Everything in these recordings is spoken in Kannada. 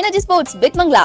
ಎನರ್ಜಿ ಸ್ಪೋರ್ಟ್ಸ್ ಬಿಟ್ಮಂಗ್ಲಾ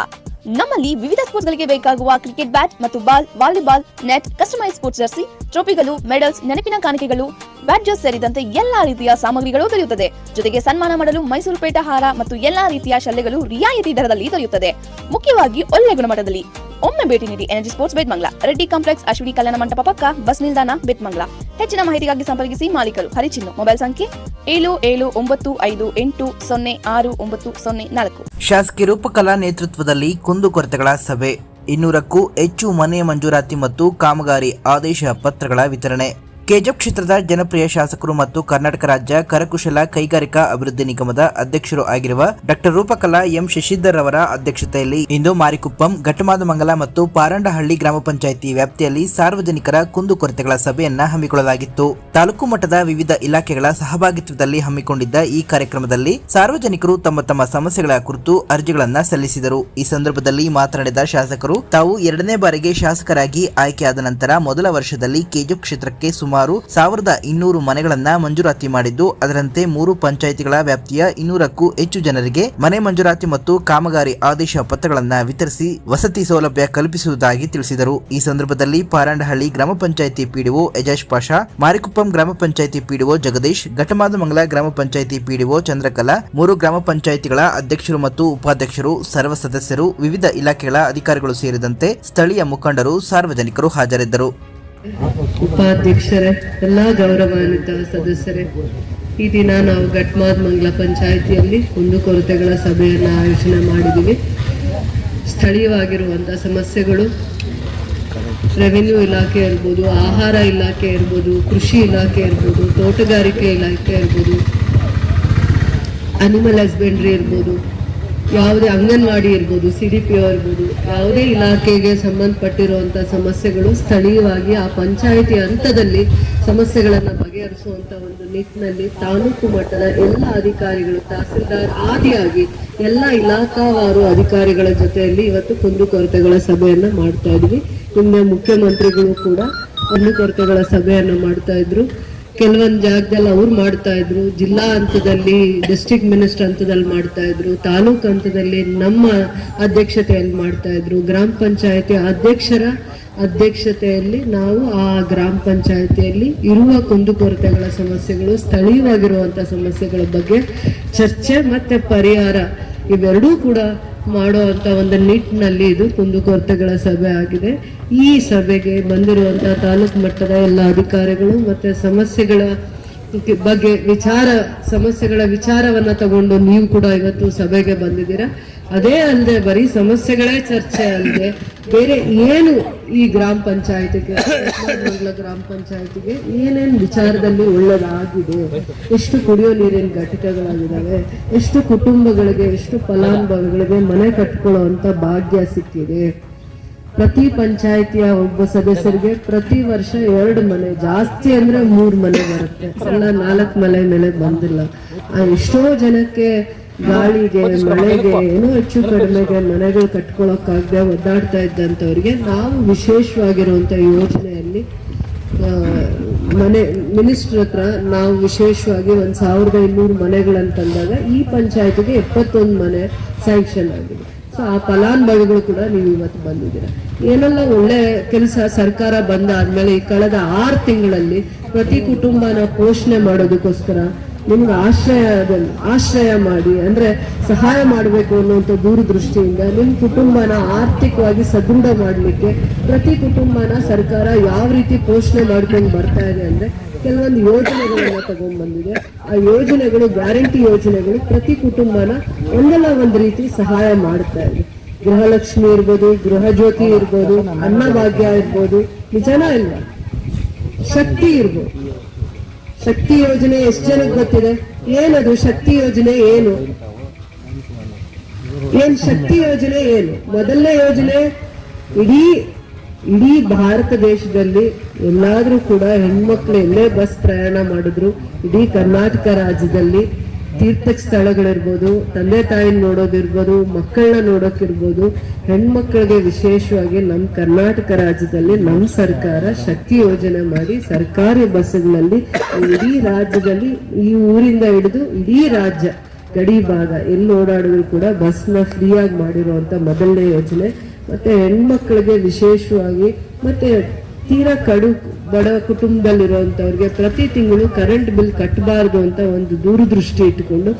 ನಮ್ಮಲ್ಲಿ ವಿವಿಧ ಸ್ಪೋರ್ಟ್ಸ್ ಗಳಿಗೆ ಬೇಕಾಗುವ ಕ್ರಿಕೆಟ್ ಬ್ಯಾಟ್ ಮತ್ತು ball, volleyball, net customise sports jersey ಟ್ರೋಫಿಗಳು medals ನೆನಪಿನ ಕಾಣಿಕೆಗಳು ಬ್ಯಾಡ್ಜಸ್ ಸೇರಿದಂತೆ ಎಲ್ಲಾ ರೀತಿಯ ಸಾಮಗ್ರಿಗಳು ದೊರೆಯುತ್ತದೆ. ಜೊತೆಗೆ ಸನ್ಮಾನ ಮಾಡಲು ಮೈಸೂರು ಪೇಟ ಹಾರ ಮತ್ತು ಎಲ್ಲಾ ರೀತಿಯ ಶಲ್ಯಗಳು ರಿಯಾಯಿತಿ ದರದಲ್ಲಿ ದೊರೆಯುತ್ತದೆ. ಮುಖ್ಯವಾಗಿ ಒಳ್ಳೆ ಗುಣಮಟ್ಟದಲ್ಲಿ. ಒಮ್ಮೆ ಭೇಟಿ ನೀಡಿ Energy Sports Betamangala Reddy complex Ashwini Kalyana Mantapa ಪಕ್ಕ ಬಸ್ ನಿಲ್ದಾಣ ಬೆಟ್ಮಂಗ್ಲಾ ಹೆಚ್ಚಿನ ಮಾಹಿತಿಗಾಗಿ ಸಂಪರ್ಕಿಸಿ ಮಾಲೀಕರು. ಹರಿಚಿನ್ನ. ಮೊಬೈಲ್ ಸಂಖ್ಯೆ ಏಳು ಏಳು, ಒಂಬತ್ತು, ಐದು, ಎಂಟು, ಸೊನ್ನೆ, ಆರು, ಒಂಬತ್ತು, ಸೊನ್ನೆ, ನಾಲ್ಕು. ಶಾಸಕಿ ರೂಪಕಲಾ ನೇತೃತ್ವದಲ್ಲಿ ಕುಂದುಕೊರತೆಗಳ ಸಭೆ. ಇನ್ನೂರಕ್ಕೂ ಹೆಚ್ಚು ಮನೆ ಮಂಜೂರಾತಿ ಮತ್ತು ಕಾಮಗಾರಿ ಆದೇಶ ಪತ್ರಗಳ ವಿತರಣೆ. ಕೆಜಪ್ ಕ್ಷೇತ್ರದ ಜನಪ್ರಿಯ ಶಾಸಕರು ಮತ್ತು ಕರ್ನಾಟಕ ರಾಜ್ಯ ಕರಕುಶಲ ಕೈಗಾರಿಕಾ ಅಭಿವೃದ್ಧಿ ನಿಗಮದ ಅಧ್ಯಕ್ಷರು ಆಗಿರುವ ಡಾಕ್ಟರ್ ರೂಪಕಲಾ ಎಂ ಶಶಿಧರ್ ಅವರ ಅಧ್ಯಕ್ಷತೆಯಲ್ಲಿ ಇಂದು ಮಾರಿಕುಪ್ಪಂ ಘಟಮಾದಮಂಗಲ ಮತ್ತು ಪಾರಂಡಹಳ್ಳಿ ಗ್ರಾಮ ಪಂಚಾಯಿತಿ ವ್ಯಾಪ್ತಿಯಲ್ಲಿ ಸಾರ್ವಜನಿಕರ ಕುಂದುಕೊರತೆಗಳ ಸಭೆಯನ್ನ ಹಮ್ಮಿಕೊಳ್ಳಲಾಗಿತ್ತು. ತಾಲೂಕು ಮಟ್ಟದ ವಿವಿಧ ಇಲಾಖೆಗಳ ಸಹಭಾಗಿತ್ವದಲ್ಲಿ ಹಮ್ಮಿಕೊಂಡಿದ್ದ ಈ ಕಾರ್ಯಕ್ರಮದಲ್ಲಿ ಸಾರ್ವಜನಿಕರು ತಮ್ಮ ತಮ್ಮ ಸಮಸ್ಯೆಗಳ ಕುರಿತು ಅರ್ಜಿಗಳನ್ನ ಸಲ್ಲಿಸಿದರು. ಈ ಸಂದರ್ಭದಲ್ಲಿ ಮಾತನಾಡಿದ ಶಾಸಕರು, ತಾವು ಎರಡನೇ ಬಾರಿಗೆ ಶಾಸಕರಾಗಿ ಆಯ್ಕೆಯಾದ ನಂತರ ಮೊದಲ ವರ್ಷದಲ್ಲಿ ಕೆಜೆಪ್ ಕ್ಷೇತ್ರಕ್ಕೆ ಸುಮಾರು ಸಾವಿರದ ಇನ್ನೂರು ಮನೆಗಳನ್ನ ಮಂಜೂರಾತಿ ಮಾಡಿದ್ದು, ಅದರಂತೆ ಮೂರು ಪಂಚಾಯಿತಿಗಳ ವ್ಯಾಪ್ತಿಯ ಇನ್ನೂರಕ್ಕೂ ಹೆಚ್ಚು ಜನರಿಗೆ ಮನೆ ಮಂಜೂರಾತಿ ಮತ್ತು ಕಾಮಗಾರಿ ಆದೇಶ ಪತ್ರಗಳನ್ನು ವಿತರಿಸಿ ವಸತಿ ಸೌಲಭ್ಯ ಕಲ್ಪಿಸುವುದಾಗಿ ತಿಳಿಸಿದರು. ಈ ಸಂದರ್ಭದಲ್ಲಿ ಪಾರಂಡಹಳ್ಳಿ ಗ್ರಾಮ ಪಂಚಾಯಿತಿ ಪಿಡಿಒ ಯಜೇಶ್ ಪಾಷಾ, ಮಾರಿಕುಪ್ಪಂ ಗ್ರಾಮ ಪಂಚಾಯಿತಿ ಪಿಡಿಒ ಜಗದೀಶ್ ಘಟಮಾದಮಂಗಲ ಗ್ರಾಮ ಪಂಚಾಯಿತಿ ಪಿಡಿಒ ಚಂದ್ರಕಲಾ, ಮೂರು ಗ್ರಾಮ ಪಂಚಾಯಿತಿಗಳ ಅಧ್ಯಕ್ಷರು ಮತ್ತು ಉಪಾಧ್ಯಕ್ಷರು, ಸರ್ವ ಸದಸ್ಯರು, ವಿವಿಧ ಇಲಾಖೆಗಳ ಅಧಿಕಾರಿಗಳು ಸೇರಿದಂತೆ ಸ್ಥಳೀಯ ಮುಖಂಡರು, ಸಾರ್ವಜನಿಕರು ಹಾಜರಿದ್ದರು. ಉಪಾಧ್ಯಕ್ಷರೇ, ಎಲ್ಲ ಗೌರವಾನ್ವಿತ ಸದಸ್ಯರೇ, ಈ ದಿನ ನಾವು ಘಟ್ಮಾದ್ ಮಂಗ್ಲ ಪಂಚಾಯಿತಿಯಲ್ಲಿ ಕುಂದುಕೊರತೆಗಳ ಸಭೆಯನ್ನು ಆಯೋಜನೆ ಮಾಡಿದ್ದೀವಿ. ಸ್ಥಳೀಯವಾಗಿರುವಂಥ ಸಮಸ್ಯೆಗಳು ರೆವಿನ್ಯೂ ಇಲಾಖೆ ಇರ್ಬೋದು, ಆಹಾರ ಇಲಾಖೆ ಇರ್ಬೋದು, ಕೃಷಿ ಇಲಾಖೆ ಇರ್ಬೋದು, ತೋಟಗಾರಿಕೆ ಇಲಾಖೆ ಇರ್ಬೋದು ಅನಿಮಲ್ ಹಸ್ಬೆಂಡ್ರಿ ಇರ್ಬೋದು ಯಾವುದೇ ಅಂಗನವಾಡಿ ಇರ್ಬೋದು ಸಿ ಡಿ ಪಿ ಇರ್ಬೋದು, ಯಾವುದೇ ಇಲಾಖೆಗೆ ಸಂಬಂಧಪಟ್ಟಿರುವಂಥ ಸಮಸ್ಯೆಗಳು ಸ್ಥಳೀಯವಾಗಿ ಆ ಪಂಚಾಯಿತಿ ಹಂತದಲ್ಲಿ ಸಮಸ್ಯೆಗಳನ್ನು ಬಗೆಹರಿಸುವಂಥ ಒಂದು ನಿಟ್ಟಿನಲ್ಲಿ ತಾಲೂಕು ಮಟ್ಟದ ಎಲ್ಲ ಅಧಿಕಾರಿಗಳು, ತಹಸೀಲ್ದಾರ್ ಆದಿಯಾಗಿ ಎಲ್ಲ ಇಲಾಖಾವಾರು ಅಧಿಕಾರಿಗಳ ಜೊತೆಯಲ್ಲಿ ಇವತ್ತು ಕುಂದುಕೊರತೆಗಳ ಸಭೆಯನ್ನು ಮಾಡ್ತಾ ಇದ್ವಿ. ಹಿಂದೆ ಮುಖ್ಯಮಂತ್ರಿಗಳು ಕೂಡ ಕುಂದುಕೊರತೆಗಳ ಸಭೆಯನ್ನು ಮಾಡ್ತಾ ಇದ್ರು. ಕೆಲವೊಂದು ಜಾಗದಲ್ಲಿ ಅವ್ರು ಮಾಡ್ತಾ ಇದ್ರು. ಜಿಲ್ಲಾ ಹಂತದಲ್ಲಿ ಡಿಸ್ಟ್ರಿಕ್ಟ್ ಮಿನಿಸ್ಟರ್ ಹಂತದಲ್ಲಿ ಮಾಡ್ತಾ ಇದ್ರು. ತಾಲೂಕು ಹಂತದಲ್ಲಿ ನಮ್ಮ ಅಧ್ಯಕ್ಷತೆಯಲ್ಲಿ ಮಾಡ್ತಾ ಇದ್ರು. ಗ್ರಾಮ ಪಂಚಾಯತಿ ಅಧ್ಯಕ್ಷರ ಅಧ್ಯಕ್ಷತೆಯಲ್ಲಿ ನಾವು ಆ ಗ್ರಾಮ ಪಂಚಾಯತಿಯಲ್ಲಿ ಇರುವ ಕುಂದುಕೊರತೆಗಳ ಸಮಸ್ಯೆಗಳು ಸ್ಥಳೀಯವಾಗಿರುವಂಥ ಸಮಸ್ಯೆಗಳ ಬಗ್ಗೆ ಚರ್ಚೆ ಮತ್ತೆ ಪರಿಹಾರ ಇವೆರಡೂ ಕೂಡ ಮಾಡುವಂತ ಒಂದು ನಿಟ್ಟಿನಲ್ಲಿ ಇದು ಕುಂದುಕೊರತೆಗಳ ಸಭೆ ಆಗಿದೆ. ಈ ಸಭೆಗೆ ಬಂದಿರುವಂತ ತಾಲೂಕು ಮಟ್ಟದ ಎಲ್ಲ ಅಧಿಕಾರಿಗಳು ಮತ್ತೆ ಸಮಸ್ಯೆಗಳ ಬಗ್ಗೆ ವಿಚಾರ, ಸಮಸ್ಯೆಗಳ ವಿಚಾರವನ್ನ ತಗೊಂಡು ನೀವು ಕೂಡ ಇವತ್ತು ಸಭೆಗೆ ಬಂದಿದ್ದೀರಾ. ಅದೇ ಅಲ್ಲದೆ ಬರೀ ಸಮಸ್ಯೆಗಳೇ ಚರ್ಚೆ ಅಲ್ಲದೆ ಬೇರೆ ಏನು ಈ ಗ್ರಾಮ ಪಂಚಾಯತಿಗೆ ಗ್ರಾಮ ಪಂಚಾಯತಿಗೆ ಏನೇನು ವಿಚಾರದಲ್ಲಿ ಒಳ್ಳೆದಾಗಿದೆ? ಎಷ್ಟು ಕುಡಿಯೋ ನೀರಿನ ಘಟಕಗಳಾಗಿದ್ದಾವೆ ಎಷ್ಟು ಕುಟುಂಬಗಳಿಗೆ, ಎಷ್ಟು ಫಲಾನುಭವಿಗಳಿಗೆ ಮನೆ ಕಟ್ಕೊಳ್ಳುವಂತ ಭಾಗ್ಯ ಸಿಕ್ಕಿದೆ? ಪ್ರತಿ ಪಂಚಾಯತಿಯ ಒಬ್ಬ ಸದಸ್ಯರಿಗೆ ಪ್ರತಿ ವರ್ಷ ಎರಡು ಮನೆ, ಜಾಸ್ತಿ ಅಂದ್ರೆ ಮೂರು ಮನೆ ಬರುತ್ತೆ. ಎಲ್ಲ ನಾಲ್ಕು ಮನೆ ಮೇಲೆ ಬಂದಿಲ್ಲ. ಆ ಎಷ್ಟೋ ಜನಕ್ಕೆ ಗಾಳಿಗೆ ಮಳೆಗೆ ಏನೋ ಹೆಚ್ಚು ಕಡಿಮೆಗೆ ಮನೆಗಳು ಕಟ್ಕೊಳಕ್ಕಾಗದೆ ಒದ್ದಾಡ್ತಾ ಇದ್ದಂಥವ್ರಿಗೆ ನಾವು ವಿಶೇಷವಾಗಿರುವಂತ ಯೋಜನೆಯಲ್ಲಿ ಮನೆ ಮಿನಿಸ್ಟರ್ ಹತ್ರ ನಾವು ವಿಶೇಷವಾಗಿ ಒಂದ್ ಸಾವಿರದ ಇನ್ನೂರು ಮನೆಗಳಂತಂದಾಗ ಈ ಪಂಚಾಯತಿಗೆ ಎಪ್ಪತ್ತೊಂದು ಮನೆ ಸ್ಯಾಂಕ್ಷನ್ ಆಗಿದೆ. ಸೊ ಆ ಫಲಾನುಭವಿಗಳು ಕೂಡ ನೀವು ಇವತ್ತು ಬಂದಿದ್ದೀರಾ. ಏನೆಲ್ಲ ಒಳ್ಳೆ ಕೆಲಸ ಸರ್ಕಾರ ಬಂದಾದ್ಮೇಲೆ ಈ ಕಳೆದ ಆರು ತಿಂಗಳಲ್ಲಿ ಪ್ರತಿ ಕುಟುಂಬನ ಪೋಷಣೆ ಮಾಡೋದಕ್ಕೋಸ್ಕರ ನಿಮ್ಗೆ ಆಶ್ರಯದಲ್ಲಿ ಆಶ್ರಯ ಮಾಡಿ, ಅಂದ್ರೆ ಸಹಾಯ ಮಾಡಬೇಕು ಅನ್ನುವಂಥ ದೂರದೃಷ್ಟಿಯಿಂದ ನಿಮ್ಮ ಕುಟುಂಬನ ಆರ್ಥಿಕವಾಗಿ ಸದೃಢ ಮಾಡಲಿಕ್ಕೆ ಪ್ರತಿ ಕುಟುಂಬನ ಸರ್ಕಾರ ಯಾವ ರೀತಿ ಪೋಷಣೆ ಮಾಡ್ಕೊಂಡು ಬರ್ತಾ ಇದೆ ಅಂದ್ರೆ ಕೆಲವೊಂದು ಯೋಜನೆಗಳನ್ನ ತಗೊಂಡ್ ಬಂದಿದೆ ಆ ಯೋಜನೆಗಳು, ಗ್ಯಾರಂಟಿ ಯೋಜನೆಗಳು ಪ್ರತಿ ಕುಟುಂಬನ ಒಂದಲ್ಲ ಒಂದು ರೀತಿ ಸಹಾಯ ಮಾಡ್ತಾ ಇದೆ. ಗೃಹಲಕ್ಷ್ಮಿ ಇರ್ಬೋದು, ಗೃಹ ಜ್ಯೋತಿ ಇರ್ಬೋದು ಅನ್ನಭಾಗ್ಯ ಇರ್ಬೋದು, ನಿಜನ ಇಲ್ಲ, ಶಕ್ತಿ ಇರ್ಬೋದು. ಶಕ್ತಿ ಯೋಜನೆ ಎಷ್ಟು ಜನಕ್ಕೆ ಗೊತ್ತಿದೆ? ಏನದು ಶಕ್ತಿ ಯೋಜನೆ ಏನು? ಏನ್ ಶಕ್ತಿ ಯೋಜನೆ ಏನು? ಮೊದಲನೇ ಯೋಜನೆ ಇಡೀ ಇಡೀ ಭಾರತ ದೇಶದಲ್ಲಿ ಎಲ್ಲಾದ್ರೂ ಕೂಡ ಹೆಣ್ಮಕ್ಳು ಎಲ್ಲೇ ಬಸ್ ಪ್ರಯಾಣ ಮಾಡಿದ್ರು. ಇಡೀ ಕರ್ನಾಟಕ ರಾಜ್ಯದಲ್ಲಿ ತೀರ್ಥ ಸ್ಥಳಗಳಿರ್ಬೋದು ತಂದೆ ತಾಯಿನ ನೋಡೋದಿರ್ಬೋದು, ಮಕ್ಕಳನ್ನ ನೋಡೋಕಿರ್ಬೋದು, ಹೆಣ್ಮಕ್ಳಿಗೆ ವಿಶೇಷವಾಗಿ ನಮ್ಮ ಕರ್ನಾಟಕ ರಾಜ್ಯದಲ್ಲಿ ನಮ್ಮ ಸರ್ಕಾರ ಶಕ್ತಿ ಯೋಜನೆ ಮಾಡಿ ಸರ್ಕಾರಿ ಬಸ್ಗಳಲ್ಲಿ ಇಡೀ ರಾಜ್ಯದಲ್ಲಿ ಈ ಊರಿಂದ ಹಿಡಿದು ಇಡೀ ರಾಜ್ಯ ಗಡಿ ಭಾಗ ಎಲ್ಲಿ ಓಡಾಡಿದ್ರು ಕೂಡ ಬಸ್ನ ಫ್ರೀಯಾಗಿ ಮಾಡಿರುವಂಥ ಮೊದಲನೇ ಯೋಜನೆ. ಮತ್ತು ಹೆಣ್ಮಕ್ಳಿಗೆ ವಿಶೇಷವಾಗಿ ಮತ್ತೆ ತೀರಾ ಕಡು, ಬಡ ಕುಟುಂಬದಲ್ಲಿರುವಂತವ್ರಿಗೆ ಪ್ರತಿ ತಿಂಗಳು ಕರೆಂಟ್ ಬಿಲ್ ಕಟ್ಟಬಾರ್ದು ಅಂತ ಒಂದು ದೂರದೃಷ್ಟಿ ಇಟ್ಟುಕೊಂಡು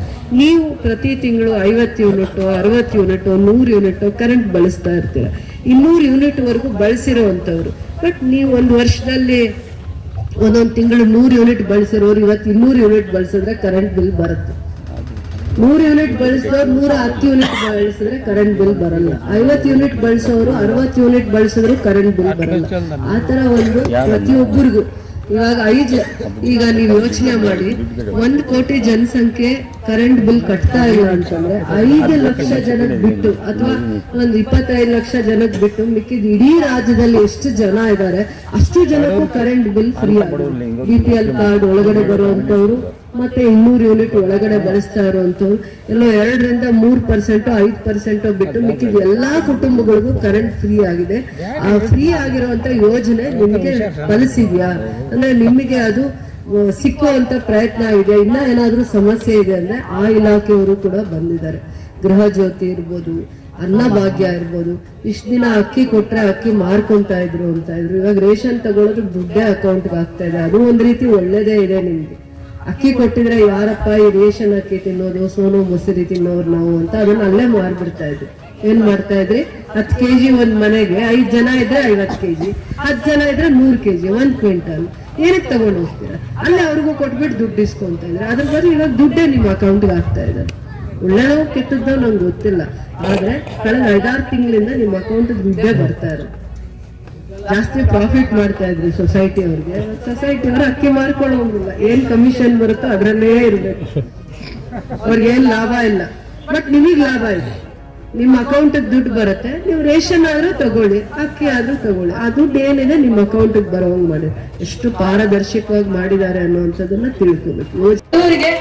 ನೀವು ಪ್ರತಿ ತಿಂಗಳು ಐವತ್ತು ಯೂನಿಟ್, ಅರವತ್ತು ಯೂನಿಟ್, ನೂರು ಯೂನಿಟ್ ಕರೆಂಟ್ ಬಳಸ್ತಾ ಇರ್ತೀರ. ಇನ್ನೂರು ಯೂನಿಟ್ ವರೆಗೂ ಬಳಸಿರೋವಂಥವ್ರು. ಬಟ್ ನೀವು ಒಂದು ವರ್ಷದಲ್ಲಿ ಒಂದೊಂದು ತಿಂಗಳು ನೂರು ಯೂನಿಟ್ ಬಳಸಿರೋರು, ಇವತ್ತು ಇನ್ನೂರು ಯೂನಿಟ್ ಬಳಸಿದ್ರೆ ಕರೆಂಟ್ ಬಿಲ್ ಬರುತ್ತೆ. ನೂರು ಯೂನಿಟ್ ಬಳಸಿದವ್ರು ನೂರ ಹತ್ತು ಯೂನಿಟ್ ಬಳಸಿದ್ರೆ ಕರೆಂಟ್ ಬಿಲ್ ಬರಲ್ಲ. ಐವತ್ತು ಯೂನಿಟ್ ಬಳಸೋರು ಅರವತ್ತು ಯೂನಿಟ್ ಬಳಸಿದ್ರು ಕರೆಂಟ್ ಬಿಲ್ ಬರಲ್ಲ. ಆ ತರ ಒಂದು ಪ್ರತಿಯೊಬ್ಬರಿಗೂ. ಇವಾಗ ಐದು, ಈಗ ನೀವು ಯೋಚನೆ ಮಾಡಿ, ಒಂದ್ ಕೋಟಿ ಜನಸಂಖ್ಯೆ ಕರೆಂಟ್ ಬಿಲ್ ಕಟ್ತಾ ಇಲ್ಲ ಅಂತಂದ್ರೆ ಐದು ಲಕ್ಷ ಜನಕ್ಕೆ ಬಿಟ್ಟು ಅಥವಾ ಒಂದು ಇಪ್ಪತ್ತೈದು ಲಕ್ಷ ಜನಕ್ಕೆ ಬಿಟ್ಟು ಮಿಕ್ಕಿದ ಇಡೀ ರಾಜ್ಯದಲ್ಲಿ ಎಷ್ಟು ಜನ ಇದ್ದಾರೆ, ಅಷ್ಟು ಜನಕ್ಕೂ ಕರೆಂಟ್ ಬಿಲ್ ಫ್ರೀ ಆಗುತ್ತೆ ಬಿ ಪಿ ಎಲ್ ಕಾರ್ಡ್ ಒಳಗಡೆ ಬರುವಂತವ್ರು ಮತ್ತೆ ಇನ್ನೂರು ಯೂನಿಟ್ ಒಳಗಡೆ ಬಳಸ್ತಾ ಇರುವಂತ ಎಲ್ಲೋ ಎರಡರಿಂದ ಮೂರ್ ಪರ್ಸೆಂಟ್ ಐದ್ ಪರ್ಸೆಂಟ್ ಬಿಟ್ಟು ಮಿಕ್ಕಿದ ಎಲ್ಲಾ ಕುಟುಂಬಗಳಿಗೂ ಕರೆಂಟ್ ಫ್ರೀ ಆಗಿದೆ. ಆ ಫ್ರೀ ಆಗಿರುವಂತ ಯೋಜನೆ ನಿಮಗೆ ಫಲಿಸಿದ್ಯಾ? ಅಂದ್ರೆ ನಿಮಗೆ ಅದು ಸಿಕ್ಕುವಂತ ಪ್ರಯತ್ನ ಇದೆ ಇನ್ನ ಏನಾದ್ರೂ ಸಮಸ್ಯೆ ಇದೆ ಅಂದ್ರೆ ಆ ಇಲಾಖೆಯವರು ಕೂಡ ಬಂದಿದ್ದಾರೆ. ಗೃಹ ಜ್ಯೋತಿ ಇರ್ಬೋದು ಅನ್ನಭಾಗ್ಯ ಇರ್ಬೋದು. ಇಷ್ಟ ದಿನ ಅಕ್ಕಿ ಕೊಟ್ರೆ ಅಕ್ಕಿ ಮಾರ್ಕೊಂತ ಇದ್ರು ಅಂತ ಇದ್ರು. ಇವಾಗ ರೇಷನ್ ತಗೊಳ್ಳೋದು ದುಡ್ಡೇ ಅಕೌಂಟ್ಗೆ ಆಗ್ತಾ ಇದೆ. ಅದು ಒಂದ್ ರೀತಿ ಒಳ್ಳೇದೇ ಇದೆ ನಿಮ್ಗೆ. ಅಕ್ಕಿ ಕೊಟ್ಟಿದ್ರೆ ಯಾರಪ್ಪ ಈ ರೇಷನ್ ಅಕ್ಕಿ ತಿನ್ನೋದು, ಸೋನು ಮೊಸರಿ ತಿನ್ನೋರು ನಾವು ಅಂತ ಅದನ್ನ ಅಲ್ಲೇ ಮಾರ್ಬಿಡ್ತಾ ಇದ್ವಿ. ಏನ್ ಮಾಡ್ತಾ ಇದ್ರಿ? ಹತ್ತು ಕೆಜಿ ಒಂದ್ ಮನೆಗೆ ಐದ್ ಜನ ಇದ್ರೆ ಐವತ್ ಕೆಜಿ, ಹತ್ತು ಜನ ಇದ್ರೆ ನೂರ್ ಕೆಜಿ, ಒಂದ್ ಕ್ವಿಂಟಲ್. ಏನಕ್ಕೆ ತಗೊಂಡು ಹೋಗ್ತೀರಾ? ಅಲ್ಲೇ ಅವ್ರಿಗೂ ಕೊಟ್ಬಿಟ್ಟು ದುಡ್ಡು ಇಸ್ಕೊಂತ ಇದ್ರೆ ಅದ್ರ ಬದಲು ಇವಾಗ ದುಡ್ಡೇ ನಿಮ್ಮ ಅಕೌಂಟ್ಗೆ ಆಗ್ತಾ ಇದ್ದಾರೆ. ಒಳ್ಳೆಯೋ ಕೆಟ್ಟದ್ದೋ ನಂಗೆ ಗೊತ್ತಿಲ್ಲ. ಆದ್ರೆ ಕಳೆದ ಐದಾರು ತಿಂಗಳಿಂದ ನಿಮ್ಮ ಅಕೌಂಟ್ ದುಡ್ಡೇ ಬರ್ತಾ ಇರೋದು. ಜಾಸ್ತಿ ಪ್ರಾಫಿಟ್ ಮಾಡ್ತಾ ಇದ್ರಿ ಸೊಸೈಟಿ ಅವ್ರಿಗೆ. ಸೊಸೈಟಿ ಅವ್ರು ಅಕ್ಕಿ ಮಾರ್ಕೊಳ್ಳೋಂಗಿಲ್ಲ ಏನ್ ಕಮಿಷನ್ ಬರುತ್ತೋ ಅದ್ರಲ್ಲೇ ಇರ್ಬೇಕು. ಅವ್ರಿಗೆ ಏನ್ ಲಾಭ ಇಲ್ಲ. ಬಟ್ ನಿಮಗ್ ಲಾಭ ಇದೆ. ನಿಮ್ಮ ಅಕೌಂಟ್ ದುಡ್ಡು ಬರುತ್ತೆ. ನೀವು ರೇಷನ್ ಆದ್ರೂ ತಗೊಳ್ಳಿ, ಅಕ್ಕಿ ಆದ್ರೂ ತಗೊಳ್ಳಿ. ಆ ದುಡ್ಡು ಏನಿದೆ ನಿಮ್ಮ ಅಕೌಂಟ್ ಬರೋಂಗ್ ಮಾಡಿ. ಎಷ್ಟು ಪಾರದರ್ಶಕವಾಗಿ ಮಾಡಿದ್ದಾರೆ ಅನ್ನುವಂಥದ್ದನ್ನ ತಿಳ್ಕೊಬೇಕು. ಅವರಿಗೆ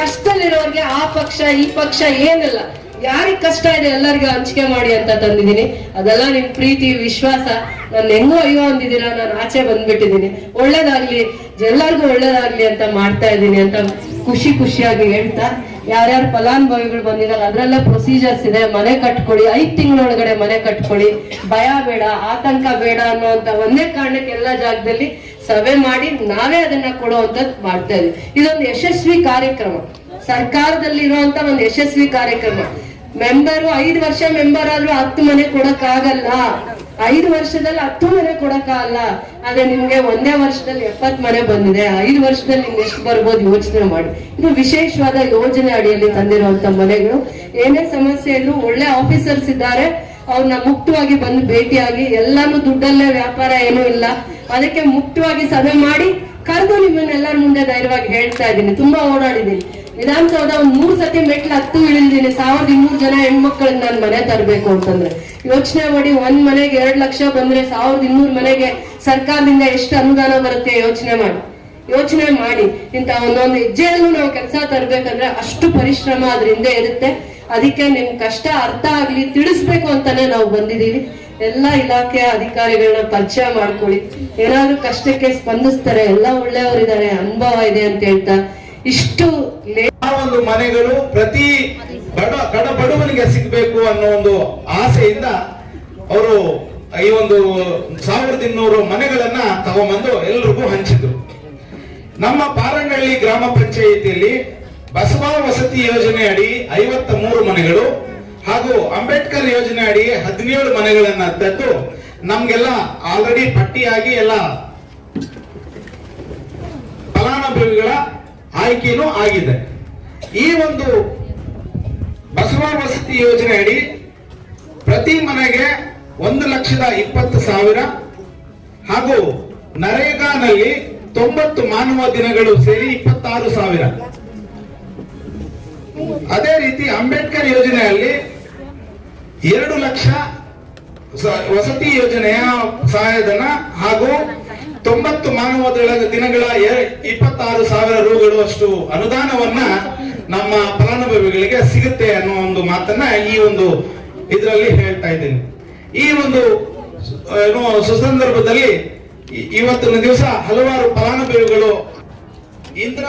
ಕಷ್ಟದಲ್ಲಿರೋರಿಗೆ ಆ ಪಕ್ಷ, ಈ ಪಕ್ಷ ಏನಿಲ್ಲ. ಯಾರಿಗ್ ಕಷ್ಟ ಇದೆ ಎಲ್ಲರಿಗೂ ಹಂಚಿಕೆ ಮಾಡಿ ಅಂತ ತಂದಿದ್ದೀನಿ. ಅದೆಲ್ಲ ನಿಮ್ ಪ್ರೀತಿ, ವಿಶ್ವಾಸ. ನಾನು ಹೆಂಗೋ ಅಯ್ಯೋ ಅಂದಿದ್ದೀರಾ, ನಾನು ಆಚೆ ಬಂದ್ಬಿಟ್ಟಿದ್ದೀನಿ. ಒಳ್ಳೇದಾಗ್ಲಿ ಎಲ್ಲರಿಗೂ ಒಳ್ಳೇದಾಗ್ಲಿ ಅಂತ ಮಾಡ್ತಾ ಇದ್ದೀನಿ ಅಂತ ಖುಷಿ ಖುಷಿಯಾಗಿ ಹೇಳ್ತಾ, ಯಾರ್ಯಾರು ಫಲಾನುಭವಿಗಳು ಬಂದಿದ್ದಾರೆ, ಅದ್ರಲ್ಲ ಪ್ರೊಸೀಜರ್ಸ್ ಇದೆ. ಮನೆ ಕಟ್ಕೊಳ್ಳಿ, ಐದ್ ತಿಂಗಳೊಳಗಡೆ ಮನೆ ಕಟ್ಕೊಳ್ಳಿ. ಭಯ ಬೇಡ, ಆತಂಕ ಬೇಡ ಅನ್ನೋಂತ ಒಂದೇ ಕಾರಣಕ್ಕೆ ಎಲ್ಲ ಜಾಗದಲ್ಲಿ ಸಭೆ ಮಾಡಿ ನಾವೇ ಅದನ್ನ ಕೊಡುವಂತದ್ ಮಾಡ್ತಾ ಇದೀವಿ ಇದೊಂದು ಯಶಸ್ವಿ ಕಾರ್ಯಕ್ರಮ. ಸರ್ಕಾರದಲ್ಲಿ ಇರುವಂತ ಒಂದು ಯಶಸ್ವಿ ಕಾರ್ಯಕ್ರಮ. ಮೆಂಬರು ಐದು ವರ್ಷ ಮೆಂಬರ್ ಆದ್ರೂ ಹತ್ತು ಮನೆ ಕೊಡಕ್ ಆಗಲ್ಲ ಐದು ವರ್ಷದಲ್ಲಿ ಹತ್ತು ಮನೆ ಕೊಡಕ್ಕಾಗಲ್ಲ. ಆದ್ರೆ ನಿಮ್ಗೆ ಒಂದೇ ವರ್ಷದಲ್ಲಿ ಎಪ್ಪತ್ ಮನೆ ಬಂದಿದೆ. ಐದು ವರ್ಷದಲ್ಲಿ ನಿಮ್ಗೆ ಎಷ್ಟು ಬರ್ಬೋದು ಯೋಚನೆ ಮಾಡಿ. ಇದು ವಿಶೇಷವಾದ ಯೋಜನೆ ಅಡಿಯಲ್ಲಿ ತಂದಿರುವಂತ ಮನೆಗಳು. ಏನೇ ಸಮಸ್ಯೆ ಇದ್ರು ಒಳ್ಳೆ ಆಫೀಸರ್ಸ್ ಇದ್ದಾರೆ. ಅವ್ರನ್ನ ಮುಕ್ತವಾಗಿ ಬಂದು ಭೇಟಿಯಾಗಿ ಎಲ್ಲಾನು ದುಡ್ಡಲ್ಲೇ ವ್ಯಾಪಾರ ಏನೂ ಇಲ್ಲ. ಅದಕ್ಕೆ ಮುಕ್ತವಾಗಿ ಸಭೆ ಮಾಡಿ ಕರೆದು ನಿಮ್ಮನ್ನೆಲ್ಲರ ಮುಂದೆ ಧೈರ್ಯವಾಗಿ ಹೇಳ್ತಾ ಇದ್ದೀನಿ. ತುಂಬಾ ಓಡಾಡಿದ್ದೀನಿ. ವಿಧಾನಸೌಧ ಒಂದ್ ಮೂರ್ ಸತಿ ಮೆಟ್ಲು ಹತ್ತು ಇಳಿದಿದ್ದೀನಿ ಸಾವಿರದ ಇನ್ನೂರು ಜನ ಹೆಣ್ಮಕ್ಳನ್ನ ನಾನು ಮನೆ ತರಬೇಕು ಅಂತಂದ್ರೆ. ಯೋಚನೆ ಮಾಡಿ ಒಂದ್ ಮನೆಗೆ ಎರಡ್ ಲಕ್ಷ ಬಂದ್ರೆ ಸಾವಿರದ ಇನ್ನೂರು ಮನೆಗೆ ಸರ್ಕಾರದಿಂದ ಎಷ್ಟು ಅನುದಾನ ಬರುತ್ತೆ ಯೋಚನೆ ಮಾಡಿ. ಯೋಚನೆ ಮಾಡಿ. ಇಂತ ಒಂದೊಂದು ಹೆಜ್ಜೆಯಲ್ಲೂ ನಾವು ಕೆಲಸ ತರ್ಬೇಕಂದ್ರೆ ಅಷ್ಟು ಪರಿಶ್ರಮ ಅದ್ರ ಹಿಂದೆ ಇರುತ್ತೆ. ಅದಕ್ಕೆ ನಿಮ್ ಕಷ್ಟ ಅರ್ಥ ಆಗ್ಲಿ ತಿಳಿಸ್ಬೇಕು ಅಂತಾನೆ ನಾವು ಬಂದಿದೀವಿ. ಎಲ್ಲಾ ಇಲಾಖೆಯ ಅಧಿಕಾರಿಗಳನ್ನ ಪರಿಚಯ ಮಾಡ್ಕೊಳ್ಳಿ. ಏನಾದ್ರೂ ಕಷ್ಟಕ್ಕೆ ಸ್ಪಂದಿಸ್ತಾರೆ, ಎಲ್ಲ ಒಳ್ಳೆಯವರಿದ್ದಾರೆ, ಅನುಭವ ಇದೆ ಅಂತ ಹೇಳ್ತಾ ಇಷ್ಟು ಒಂದು ಮನೆಗಳು ಪ್ರತಿ ಬಡ ಕಡ ಬಡವನಿಗೆ ಸಿಗ್ಬೇಕು ಅನ್ನೋ ಒಂದು ಆಸೆಯಿಂದ ಅವರು ಈ ಒಂದು ಸಾವಿರದ ಇನ್ನೂರು ಮನೆಗಳನ್ನ ತಗೊಂಬಂದು ಎಲ್ರಿಗೂ ಹಂಚಿದ್ರು. ನಮ್ಮ ಪಾರಂಗಳ್ಳಿ ಗ್ರಾಮ ಪಂಚಾಯಿತಿಯಲ್ಲಿ ಬಸವ ವಸತಿ ಯೋಜನೆ ಅಡಿ ಐವತ್ತ ಮೂರು ಮನೆಗಳು ಹಾಗೂ ಅಂಬೇಡ್ಕರ್ ಯೋಜನೆ ಅಡಿ ಹದಿನೇಳು ಮನೆಗಳನ್ನ ತಂದು ನಮ್ಗೆಲ್ಲ ಆಲ್ರೆಡಿ ಪಟ್ಟಿಯಾಗಿ ಎಲ್ಲ ಫಲಾನುಭವಿಗಳ ಆಯ್ಕೆನೂ ಆಗಿದೆ. ಈ ಒಂದು ಬಸವ ವಸತಿ ಯೋಜನೆ ಅಡಿ ಪ್ರತಿ ಮನೆಗೆ ಒಂದು ಲಕ್ಷದ ಇಪ್ಪತ್ತು ಸಾವಿರ ಹಾಗೂ ನರೇಗಾನಲ್ಲಿ ತೊಂಬತ್ತು ಮಾನವ ದಿನಗಳು ಸೇರಿ ಇಪ್ಪತ್ತಾರು ಸಾವಿರ. ಅದೇ ರೀತಿ ಅಂಬೇಡ್ಕರ್ ಯೋಜನೆಯಲ್ಲಿ ಎರಡು ಲಕ್ಷ ವಸತಿ ಯೋಜನೆಯ ಸಹಾಯಧನ ಹಾಗೂ ತೊಂಬತ್ತು ಮಾನವ ದಿನಗಳ ಇಪ್ಪತ್ತಾರು ಸಾವಿರ ರೂಗಳು ಅಷ್ಟು ಅನುದಾನವನ್ನ ನಮ್ಮ ಫಲಾನುಭವಿಗಳಿಗೆ ಸಿಗುತ್ತೆ ಅನ್ನೋ ಒಂದು ಮಾತನ್ನ ಈ ಒಂದು ಇದರಲ್ಲಿ ಹೇಳ್ತಾ ಇದ್ದೀನಿ. ಈ ಒಂದು, ಏನು ಸುಸಂದರ್ಭದಲ್ಲಿ ಇವತ್ತಿನ ದಿವಸ ಹಲವಾರು ಫಲಾನುಭವಿಗಳು ಇಂದ್ರ